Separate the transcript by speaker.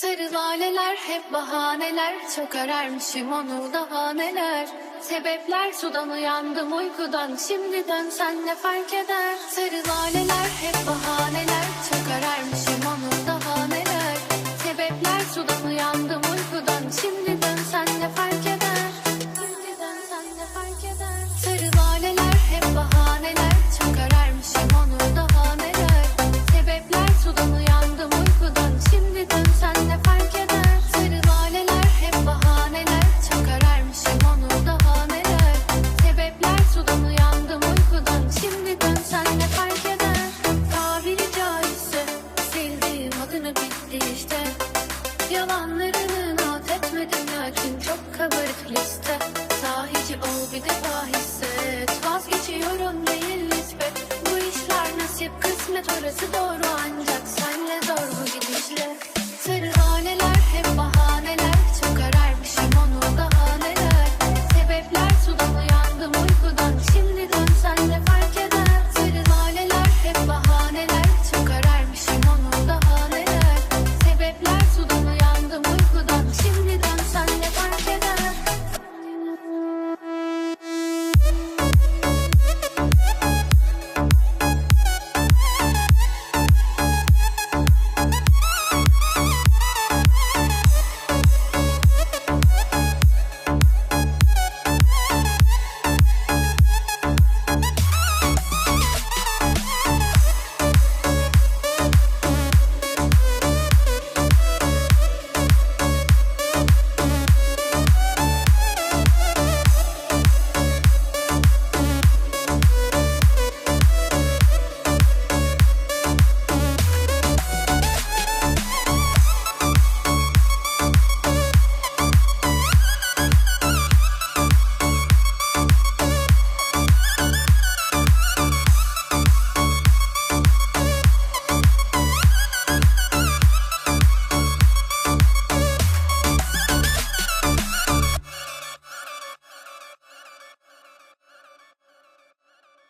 Speaker 1: Sarı laleler hep bahaneler. Çok ararmışım onu daha neler Sebepler sudan uyandım uykudan. Şimdi dönsen ne fark eder? Sarı laleler hep bahaneler. Çok ararmışım onu Yalanlarını not etmedim lakin çok kabarık liste. Sahici ol bir defa hisset. Vazgeçiyorum değil nispet Bu işler nasip kısmet orası doğru. Ancak senle gidişle